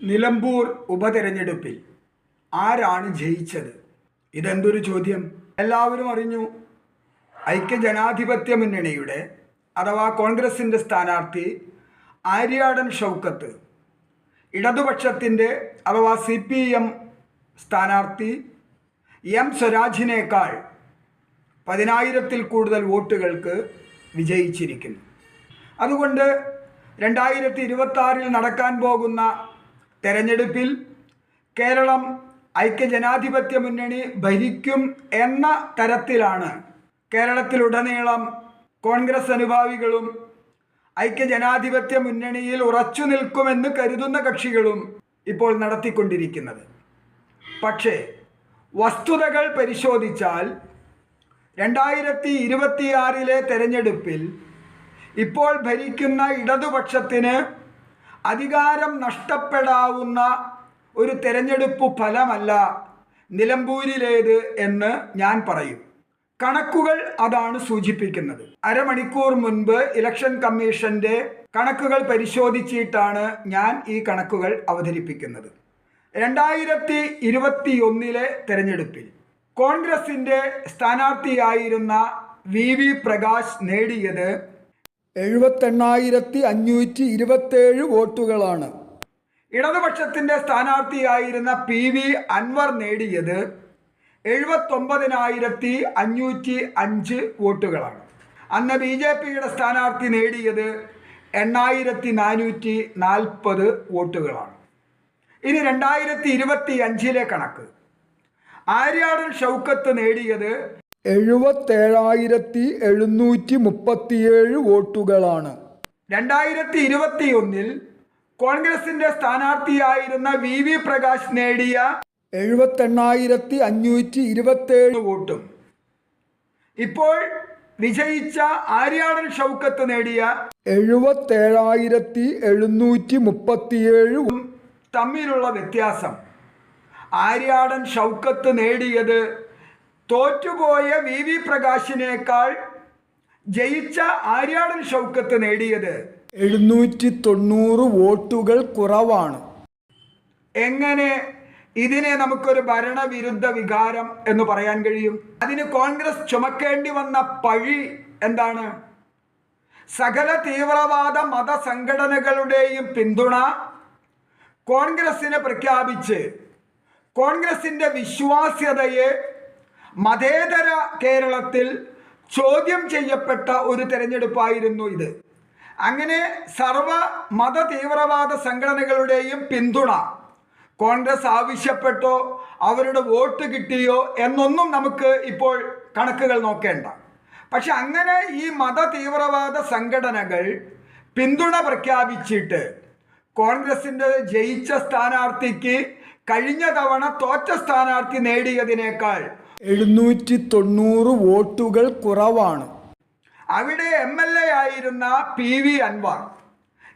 നിലമ്പൂർ ഉപതെരഞ്ഞെടുപ്പിൽ ആരാണ് ജയിച്ചത്? ഇതെന്തൊരു ചോദ്യം? എല്ലാവരും അറിഞ്ഞു. ഐക്യ ജനാധിപത്യ മുന്നണിയുടെ അഥവാ കോൺഗ്രസിന്റെ സ്ഥാനാർത്ഥി ആര്യാടൻ ഷൗക്കത്ത് ഇടതുപക്ഷത്തിന്റെ അഥവാ സി പി എം സ്ഥാനാർത്ഥി എം സ്വരാജിനേക്കാൾ പതിനായിരത്തിൽ കൂടുതൽ വോട്ടുകൾക്ക് വിജയിച്ചിരിക്കുന്നു. അതുകൊണ്ട് രണ്ടായിരത്തി ഇരുപത്തി നടക്കാൻ പോകുന്ന തെരഞ്ഞെടുപ്പിൽ കേരളം ഐക്യജനാധിപത്യ മുന്നണി ഭരിക്കും എന്ന തരത്തിലാണ് കേരളത്തിലുടനീളം കോൺഗ്രസ് അനുഭാവികളും ഐക്യജനാധിപത്യ മുന്നണിയിൽ ഉറച്ചു നിൽക്കുമെന്ന് കരുതുന്ന കക്ഷികളും ഇപ്പോൾ നടത്തിക്കൊണ്ടിരിക്കുന്നത്. പക്ഷേ വസ്തുതകൾ പരിശോധിച്ചാൽ രണ്ടായിരത്തി ഇരുപത്തിയാറിലെ തെരഞ്ഞെടുപ്പിൽ ഇപ്പോൾ ഭരിക്കുന്ന ഇടതുപക്ഷത്തിന് അധികാരം നഷ്ടപ്പെടാവുന്ന ഒരു തെരഞ്ഞെടുപ്പ് ഫലമല്ല നിലമ്പൂരിലേത് എന്ന് ഞാൻ പറയും. കണക്കുകൾ അതാണ് സൂചിപ്പിക്കുന്നത്. അരമണിക്കൂർ മുൻപ് ഇലക്ഷൻ കമ്മീഷന്റെ കണക്കുകൾ പരിശോധിച്ചിട്ടാണ് ഞാൻ ഈ കണക്കുകൾ അവതരിപ്പിക്കുന്നത്. രണ്ടായിരത്തി ഇരുപത്തി ഒന്നിലെ തെരഞ്ഞെടുപ്പിൽ കോൺഗ്രസിന്റെ സ്ഥാനാർത്ഥിയായിരുന്ന വി വി പ്രകാശ് നേടിയത് എഴുപത്തെണ്ണായിരത്തി അഞ്ഞൂറ്റി ഇരുപത്തേഴ് വോട്ടുകളാണ്. ഇടതുപക്ഷത്തിന്റെ സ്ഥാനാർത്ഥിയായിരുന്ന പി വി അൻവർ നേടിയത് എഴുപത്തൊമ്പതിനായിരത്തി അഞ്ഞൂറ്റി അഞ്ച് വോട്ടുകളാണ്. അന്ന് ബി ജെ പിയുടെ സ്ഥാനാർത്ഥി നേടിയത് എണ്ണായിരത്തി നാനൂറ്റി നാൽപ്പത് വോട്ടുകളാണ്. ഇനി രണ്ടായിരത്തി ഇരുപത്തി അഞ്ചിലെ കണക്ക്. ആര്യാടൻ ഷൗക്കത്ത് നേടിയത് എഴുപത്തേഴായിരത്തി എഴുന്നൂറ്റി മുപ്പത്തിയേഴ് വോട്ടുകളാണ്. രണ്ടായിരത്തി ഇരുപത്തി ഒന്നിൽ കോൺഗ്രസിന്റെ സ്ഥാനാർത്ഥിയായിരുന്ന വി വി പ്രകാശ് നേടിയ എഴുപത്തെണ്ണായിരത്തി അഞ്ഞൂറ്റി ഇരുപത്തേഴ് വോട്ടും. ഇപ്പോൾ വിജയിച്ച ആര്യാടൻ ഷൗക്കത്ത് നേടിയ എഴുപത്തേഴായിരത്തി എഴുന്നൂറ്റി മുപ്പത്തിയേഴ് തമ്മിലുള്ള വ്യത്യാസം. ആര്യാടൻ ഷൗക്കത്ത് നേടിയത് തോറ്റുപോയ വി വി പ്രകാശിനേക്കാൾ ജയിച്ച ആര്യാടൻ ഷൗക്കത്ത് നേടിയത്. എഴുന്നൂറ്റി തൊണ്ണൂറ് വോട്ടുകൾ കുറവാണ്. എങ്ങനെ ഇതിനെ നമുക്കൊരു ഭരണവിരുദ്ധ വികാരം എന്ന് പറയാൻ കഴിയും? അതിന് കോൺഗ്രസ് ചുമക്കേണ്ടി വന്ന പഴി എന്താണ്? സകല തീവ്രവാദ മത സംഘടനകളുടെയും പിന്തുണ കോൺഗ്രസിനെ പ്രഖ്യാപിച്ച് കോൺഗ്രസിന്റെ വിശ്വാസ്യതയെ മതേതര കേരളത്തിൽ ചോദ്യം ചെയ്യപ്പെട്ട ഒരു തെരഞ്ഞെടുപ്പായിരുന്നു ഇത്. അങ്ങനെ സർവ മത തീവ്രവാദ സംഘടനകളുടെയും പിന്തുണ കോൺഗ്രസ് ആവശ്യപ്പെട്ടോ അവരുടെ വോട്ട് കിട്ടിയോ എന്നൊന്നും നമുക്ക് ഇപ്പോൾ കണക്കുകൾ നോക്കേണ്ട. പക്ഷെ അങ്ങനെ ഈ മത തീവ്രവാദ സംഘടനകൾ പിന്തുണ പ്രഖ്യാപിച്ചിട്ട് കോൺഗ്രസിന്റെ ജയിച്ച സ്ഥാനാർത്ഥിക്ക് കഴിഞ്ഞ തവണ തോറ്റ സ്ഥാനാർത്ഥി നേടിയതിനേക്കാൾ എഴുന്നൂറ്റി തൊണ്ണൂറ് വോട്ടുകൾ കുറവാണ്. അവിടെ എം എൽ എ ആയിരുന്ന പി വി അൻവാർ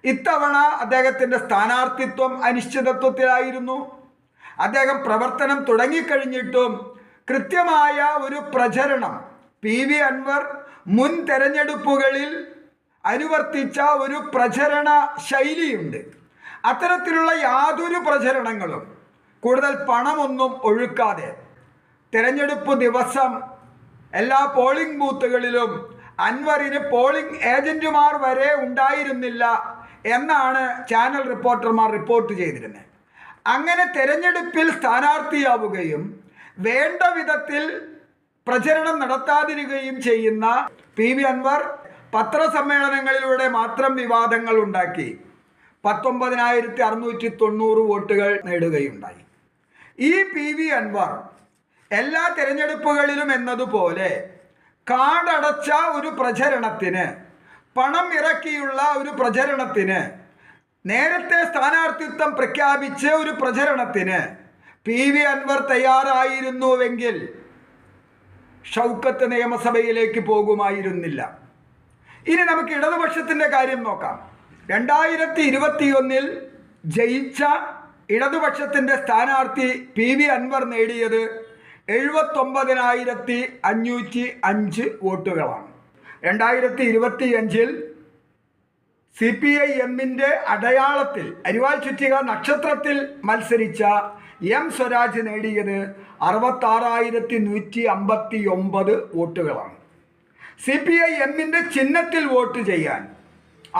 ഇത്തവണ അദ്ദേഹത്തിന്റെ സ്ഥാനാർത്ഥിത്വം അനിശ്ചിതത്വത്തിലായിരുന്നു. അദ്ദേഹം പ്രവർത്തനം തുടങ്ങിക്കഴിഞ്ഞിട്ടും കൃത്യമായ ഒരു പ്രചരണം പി വി അൻവർ മുൻ തെരഞ്ഞെടുപ്പുകളിൽ അനുവർത്തിച്ച ഒരു പ്രചരണ ശൈലിയുണ്ട്. അത്തരത്തിലുള്ള യാതൊരു പ്രചരണങ്ങളും കൂടുതൽ പണമൊന്നും ഒഴുക്കാതെ തിരഞ്ഞെടുപ്പ് ദിവസം എല്ലാ പോളിംഗ് ബൂത്തുകളിലും അൻവറിന് പോളിംഗ് ഏജന്റുമാർ വരെ ഉണ്ടായിരുന്നില്ല എന്നാണ് ചാനൽ റിപ്പോർട്ടർമാർ റിപ്പോർട്ട് ചെയ്തിരുന്നത്. അങ്ങനെ തെരഞ്ഞെടുപ്പിൽ സ്ഥാനാർത്ഥിയാവുകയും വേണ്ട വിധത്തിൽ പ്രചരണം നടത്താതിരിക്കുകയും ചെയ്യുന്ന പി വി അൻവർ പത്രസമ്മേളനങ്ങളിലൂടെ മാത്രം വിവാദങ്ങൾ ഉണ്ടാക്കി. പത്തൊമ്പതിനായിരത്തി അറുന്നൂറ്റി തൊണ്ണൂറ് വോട്ടുകൾ നേടുകയുണ്ടായി. ഈ പി വി അൻവർ എല്ലാ തിരഞ്ഞെടുപ്പുകളിലും എന്നതുപോലെ കാടടച്ച ഒരു പ്രചരണത്തിന് പണം ഇറക്കിയുള്ള ഒരു പ്രചരണത്തിന് നേരത്തെ സ്ഥാനാർത്ഥിത്വം പ്രഖ്യാപിച്ച ഒരു പ്രചരണത്തിന് പി. വി. അൻവർ തയ്യാറായിരുന്നുവെങ്കിൽ ഷൗക്കത്ത് നിയമസഭയിലേക്ക് പോകുമായിരുന്നില്ല. ഇനി നമുക്ക് ഇടതുപക്ഷത്തിന്റെ കാര്യം നോക്കാം. രണ്ടായിരത്തി ഇരുപത്തിയൊന്നിൽ ജയിച്ച ഇടതുപക്ഷത്തിന്റെ സ്ഥാനാർത്ഥി പി. വി. അൻവർ നേടിയത് എഴുപത്തൊമ്പതിനായിരത്തി അഞ്ഞൂറ്റി അഞ്ച് വോട്ടുകളാണ്. രണ്ടായിരത്തി ഇരുപത്തി അഞ്ചിൽ സി പി ഐ എമ്മിന്റെ അടയാളത്തിൽ അരിവാൾ ചുറ്റിക നക്ഷത്രത്തിൽ മത്സരിച്ച എം സ്വരാജ് നേടിയത് അറുപത്താറായിരത്തി നൂറ്റി അമ്പത്തി ഒമ്പത് വോട്ടുകളാണ്. സി പി ഐ എമ്മിന്റെ ചിഹ്നത്തിൽ വോട്ട് ചെയ്യാൻ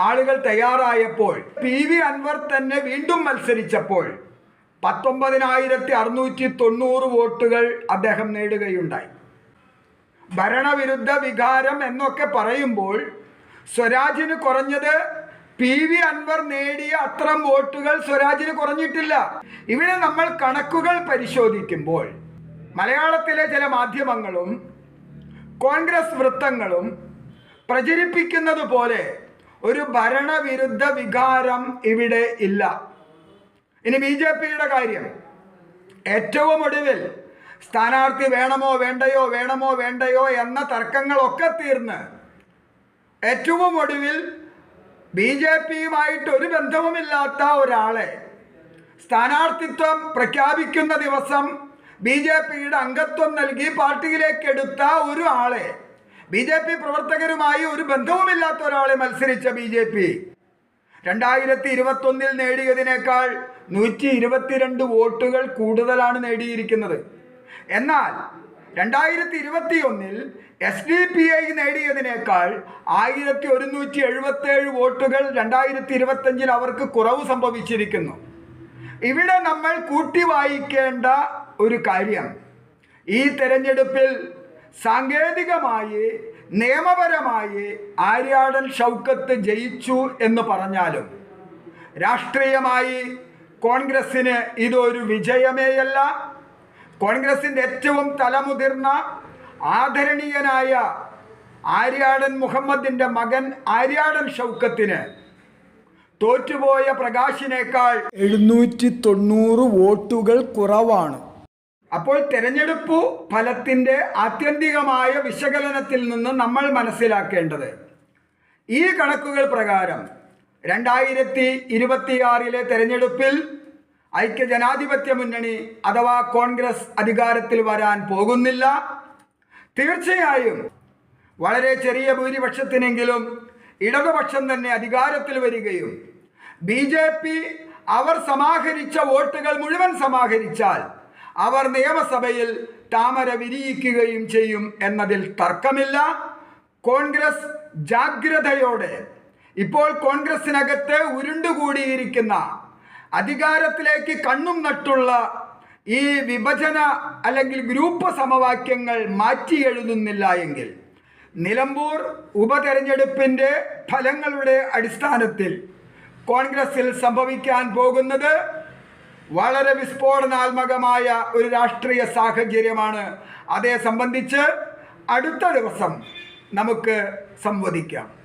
ആളുകൾ തയ്യാറായപ്പോൾ പി വി അൻവർ തന്നെ വീണ്ടും മത്സരിച്ചപ്പോൾ പത്തൊമ്പതിനായിരത്തി അറുന്നൂറ്റി തൊണ്ണൂറ് വോട്ടുകൾ അദ്ദേഹം നേടുകയുണ്ടായി. ഭരണവിരുദ്ധ വികാരം എന്നൊക്കെ പറയുമ്പോൾ സ്വരാജിന് കുറഞ്ഞത് പി വി അൻവർ നേടിയ അത്രം വോട്ടുകൾ സ്വരാജിന് കുറഞ്ഞിട്ടില്ല. ഇവിടെ നമ്മൾ കണക്കുകൾ പരിശോധിക്കുമ്പോൾ മലയാളത്തിലെ ചില മാധ്യമങ്ങളും കോൺഗ്രസ് വൃത്തങ്ങളും പ്രചരിപ്പിക്കുന്നത് പോലെ ഒരു ഭരണവിരുദ്ധ വികാരം ഇവിടെ ഇല്ല. ഇനി ബി ജെ പിയുടെ കാര്യം. ഏറ്റവും ഒടുവിൽ സ്ഥാനാർത്ഥി വേണമോ വേണ്ടയോ വേണമോ വേണ്ടയോ എന്ന തർക്കങ്ങളൊക്കെ തീർന്ന് ഏറ്റവും ഒടുവിൽ ബി ജെ പിയുമായിട്ട് ഒരു ബന്ധവുമില്ലാത്ത ഒരാളെ സ്ഥാനാർത്ഥിത്വം പ്രഖ്യാപിക്കുന്ന ദിവസം ബി ജെ പിയുടെ അംഗത്വം നൽകി പാർട്ടിയിലേക്ക് എടുത്ത ഒരു ആളെ ബി ജെ പി പ്രവർത്തകരുമായി ഒരു ബന്ധവുമില്ലാത്ത ഒരാളെ മത്സരിച്ച ബി ജെ പി. രണ്ടായിരത്തി ഇരുപത്തൊന്നിൽ നേടിയതിനേക്കാൾ നൂറ്റി ഇരുപത്തിരണ്ട് വോട്ടുകൾ കൂടുതലാണ് നേടിയിരിക്കുന്നത്. എന്നാൽ രണ്ടായിരത്തി ഇരുപത്തി ഒന്നിൽ എസ് ഡി പി ഐ നേടിയതിനേക്കാൾ ആയിരത്തി ഒരുന്നൂറ്റി എഴുപത്തേഴ് വോട്ടുകൾ രണ്ടായിരത്തി ഇരുപത്തഞ്ചിൽ അവർക്ക് കുറവ് സംഭവിച്ചിരിക്കുന്നു. ഇവിടെ നമ്മൾ കൂട്ടി വായിക്കേണ്ട ഒരു കാര്യം. ഈ തെരഞ്ഞെടുപ്പിൽ സാങ്കേതികമായി നിയമപരമായി ആര്യാടൻ ഷൗക്കത്ത് ജയിച്ചു എന്ന് പറഞ്ഞാലും രാഷ്ട്രീയമായി കോൺഗ്രസ്സിന് ഇതൊരു വിജയമേയല്ല. കോൺഗ്രസിന്റെ ഏറ്റവും തലമുതിർന്ന ആദരണീയനായ ആര്യാടൻ മുഹമ്മദിന്റെ മകൻ ആര്യാടൻ ഷൗക്കത്തിന് തോറ്റുപോയ പ്രകാശിനേക്കാൾ എഴുന്നൂറ്റി തൊണ്ണൂറ് വോട്ടുകൾ കുറവാണ്. അപ്പോൾ തിരഞ്ഞെടുപ്പ് ഫലത്തിന്റെ ആത്യന്തികമായ വിശകലനത്തിൽ നിന്ന് നമ്മൾ മനസ്സിലാക്കേണ്ടത്. ഈ കണക്കുകൾ പ്രകാരം രണ്ടായിരത്തി ഇരുപത്തിയാറിലെ തെരഞ്ഞെടുപ്പിൽ ഐക്യജനാധിപത്യ മുന്നണി അഥവാ കോൺഗ്രസ് അധികാരത്തിൽ വരാൻ പോകുന്നില്ല. തീർച്ചയായും വളരെ ചെറിയ ഭൂരിപക്ഷത്തിനെങ്കിലും ഇടതുപക്ഷം തന്നെ അധികാരത്തിൽ വരികയും ബി അവർ സമാഹരിച്ച വോട്ടുകൾ മുഴുവൻ സമാഹരിച്ചാൽ അവർ നിയമസഭയിൽ താമര വിരിയിക്കുകയും ചെയ്യും എന്നതിൽ തർക്കമില്ല. കോൺഗ്രസ് ജാഗ്രതയോടെ ഇപ്പോൾ കോൺഗ്രസിനകത്ത് ഉരുണ്ടുകൂടിയിരിക്കുന്ന അധികാരത്തിലേക്ക് കണ്ണും നട്ടുള്ള ഈ വിഭജന അല്ലെങ്കിൽ ഗ്രൂപ്പ് സമവാക്യങ്ങൾ മാറ്റി എഴുതുന്നില്ല എങ്കിൽ നിലമ്പൂർ ഉപതെരഞ്ഞെടുപ്പിന്റെ ഫലങ്ങളുടെ അടിസ്ഥാനത്തിൽ കോൺഗ്രസിൽ സംഭവിക്കാൻ പോകുന്നത് വളരെ വിസ്ഫോടനാത്മകമായ ഒരു രാഷ്ട്രീയ സാഹചര്യമാണ്. അതേ സംബന്ധിച്ച് അടുത്ത ദിവസം നമുക്ക് സംവദിക്കാം.